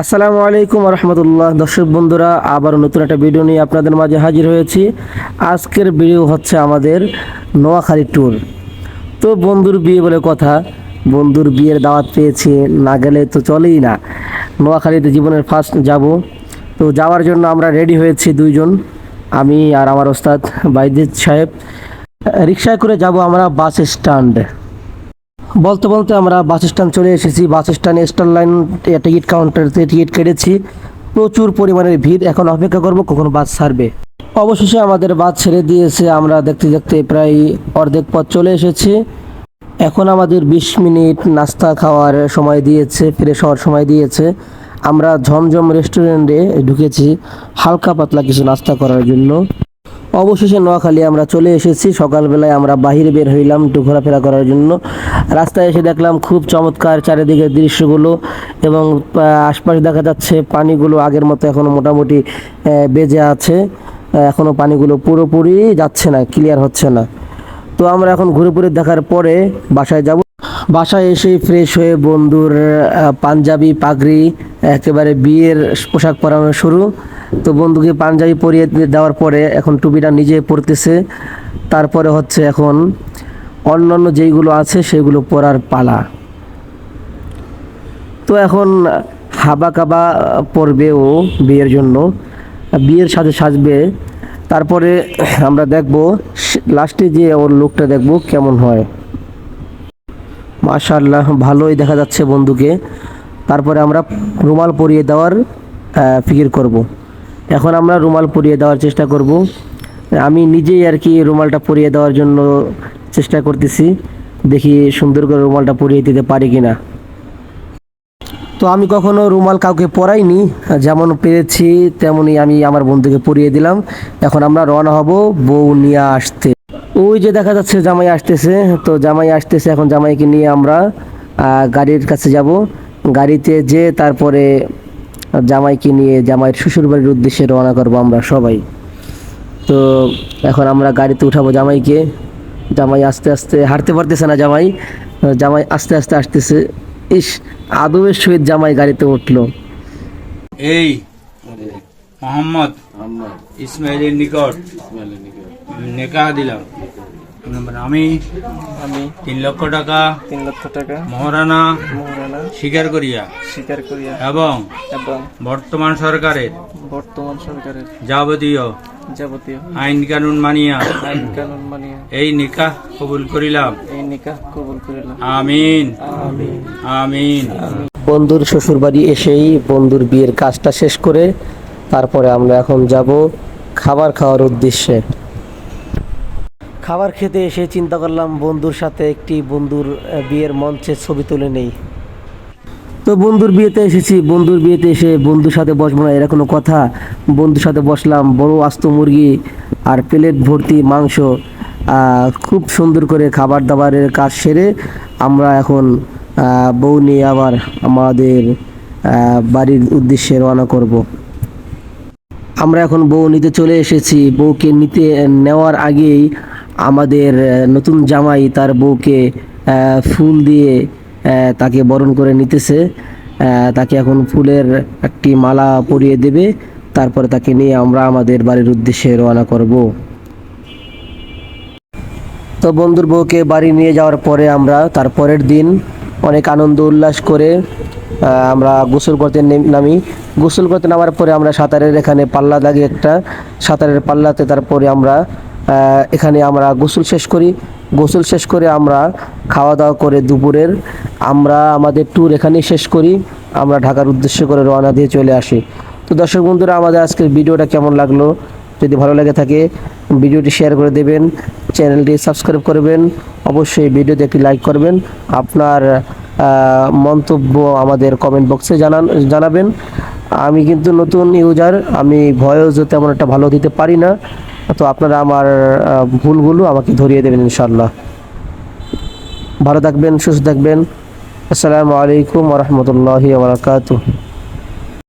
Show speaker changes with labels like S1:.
S1: আসসালামু আলাইকুম রহমতুল্লাহ দর্শক বন্ধুরা আবার নতুন একটা ভিডিও নিয়ে আপনাদের মাঝে হাজির হয়েছি। আজকের ভিডিও হচ্ছে আমাদের নোয়াখালী ট্যুর তো বন্ধুর বিয়ে বলে কথা, বন্ধুর বিয়ের দাওয়াত পেয়েছি, না গেলে তো চলেই না। নোয়াখালীতে জীবনের ফার্স্ট যাব। তো যাওয়ার জন্য আমরা রেডি হয়েছি দুইজন, আমি আর আমার ওস্তাদ বাইজিৎ সাহেব। রিক্সায় করে যাব আমরা বাস স্ট্যান্ড বলতে বলতে আমরা বাস স্ট্যান্ড চলে এসেছি। Bus stand star line ticket কাউন্টারতে ticket কেটেছি। প্রচুর পরিমাণের ভিড়। এখন অপেক্ষা করব কখন বাস ছাড়বে। অবশেষে আমাদের বাস ছেড়ে দিয়েছে। আমরা দেখতে দেখতে প্রায় অর্ধেক পথ চলে এসেছি। এখন আমাদের বিশ মিনিট নাস্তা খাওয়ার সময় দিয়েছে, ফ্রেশ হওয়ার সময় দিয়েছে। আমরা ঝমঝম রেস্টুরেন্টে ঢুকেছি। হালকা পাতলা কিছু নাস্তা করার জন্য। অবশেষে নোয়াখালী আমরা চলে এসেছি। সকালবেলায় আমরা বাহিরে বের হইলাম একটু ঘোরাফেরা করার জন্য। রাস্তায় এসে দেখলাম খুব চমৎকার চারিদিকের দৃশ্যগুলো এবং আশপাশে দেখা যাচ্ছে পানিগুলো আগের মতো এখনও মোটামুটি বেজে আছে। আহ, এখনও পানিগুলো পুরোপুরি যাচ্ছে না ক্লিয়ার হচ্ছে না। তো আমরা এখন ঘুরে ঘুরে দেখার পরে বাসায় যাব। বাসায় এসে ফ্রেশ হয়ে বন্ধুর পাঞ্জাবি পাগড়ি একেবারে বিয়ের পোশাক পরানো শুরু। তো বন্ধুকে পাঞ্জাবি পরিয়ে দেওয়ার পরে এখন টুপিটা নিজে পরতেছে। তারপরে হচ্ছে এখন অন্যান্য যেইগুলো আছে সেগুলো পরার পালা। তো এখন হাবা কাবা পরবে ও বিয়ের জন্য। বিয়ের সাথে সাজবে। তারপরে আমরা দেখব লাস্টে যে ওর লুকটা দেখব কেমন হয়। মাশাআল্লাহ, ভালোই দেখা যাচ্ছে বন্ধুকে। তারপরে আমরা রুমাল পরিয়ে দেওয়ার ফিকির করব। এখন আমরা রুমাল পরিয়ে দেওয়ার চেষ্টা করব। আমি নিজেই আর কি রুমালটা পরিয়ে দেওয়ার জন্য চেষ্টা করতেছি। দেখি সুন্দর করে রুমালটা পরিয়ে দিতে পারি কি না তো আমি কখনো রুমাল কাউকে পরাইনি, যেমন পেরেছি তেমনই আমি আমার বন্ধুকে পরিয়ে দিলাম। এখন আমরা রওনা হব বউ নিয়ে আসতে। ওই যে দেখা যাচ্ছে জামাই আসতেছে, তো জামাই আসতেছে, এখন জামাইকে নিয়ে আমরা গাড়ির কাছে যাব। গাড়িতে যে তারপরে জামাইকে নিয়ে জামাইয়ের শ্বশুর বাড়ির উদ্দেশ্যে রওনা করব আমরা সবাই। তো এখন আমরা গাড়িতে উঠাবো জামাইকে। জামাই আস্তে আস্তে হাঁটতে পারতেছে না জামাই। জামাই আস্তে আস্তে আসতেছে ইস আদবের সহিত জামাই গাড়িতে উঠল।
S2: এই মোহাম্মদ ইসমাইলের নিকট। নেকাহ দিলাম। আমি
S3: আমি।
S2: তিন লক্ষ টাকা।
S3: তিন লক্ষ টাকা।
S2: মহারানা
S3: মহারানা।
S2: স্বীকার করিয়া।
S3: স্বীকার করিয়া।
S2: এবং
S3: এবং
S2: বর্তমান সরকারের
S3: বর্তমান সরকারের
S2: যাবতীয়
S3: যাবতীয়
S2: আইন কানুন মানিয়া
S3: আইন কানুন মানিয়া।
S2: এই নিকাহ কবুল করিলাম।
S3: এই নিকাহ কবুল করিলাম।
S2: আমিন।
S3: আমি
S2: আমিন।
S1: বন্ধুর শ্বশুর বাড়ি এসেই বন্ধুর বিয়ের কাজটা শেষ করে তারপরে আমরা এখন যাব খাবার খাওয়ার উদ্দেশ্যে। খাবার খেতে এসে চিন্তা করলাম বন্ধুর সাথে একটি বন্ধুর বিয়ের মঞ্চে ছবি তুলে নেই তো বন্ধুর বিয়েতে এসেছি, বন্ধুর বিয়েতে এসে বন্ধুর সাথে বসবো না, এরা কোনো কথা বন্ধুর সাথে বসলাম, বড় আস্ত মুরগি আর প্লেট ভর্তি মাংস খুব সুন্দর করে খাবার দাবারের কাজ সেরে আমরা এখন বউ নিয়ে আবার আমাদের বাড়ির উদ্দেশ্যে রওনা করব। আমরা এখন বউ নিতে চলে এসেছি, বউকে নিতে নেওয়ার আগেই আমাদের নতুন জামাই তার বউকে ফুল দিয়ে তাকে বরণ করে নিতেছে। তাকে এখন ফুলের একটি মালা পরিয়ে দেবে। তারপরে তাকে নিয়ে আমরা আমাদের বাড়ির উদ্দেশ্যে রওনা করব। তো বন্ধুর বউকে বাড়ি নিয়ে যাওয়ার পরে আমরা তার পরের দিন অনেক আনন্দ উল্লাস করে আমরা গোসল করতে নামি। গোসল করতে নামার পরে আমরা সাঁতারের এখানে পাল্লা দাগি একটা, সাঁতারের পাল্লাতে তারপরে আমরা এখানে আমরা গোসল শেষ করি। গোসল শেষ করে আমরা খাওয়া দাওয়া করে দুপুরের আমরা আমাদের ট্যুর এখানেই শেষ করি। আমরা ঢাকার উদ্দেশ্য করে রওনা দিয়ে চলে আসি। তো দর্শক বন্ধুরা, আমাদের আজকের ভিডিওটা কেমন লাগল? যদি ভালো লেগে থাকে, ভিডিওটি শেয়ার করে দেবেন চ্যানেলটি সাবস্ক্রাইব করবেন, অবশ্যই ভিডিওতে একটি লাইক করবেন, আপনার মন্তব্য আমাদের কমেন্ট বক্সে জানান, জানাবেন। আমি কিন্তু নতুন ইউজার আমি ভয়েস তেমন একটা ভালো দিতে পারি না। তো আপনারা আমার ভুলগুলো আমাকে ধরিয়ে দেবেন ইনশাল্লাহ ভালো থাকবেন, সুস্থ থাকবেন। আসসালামু আলাইকুম রহমতুল্লাহ বারকাতুহ।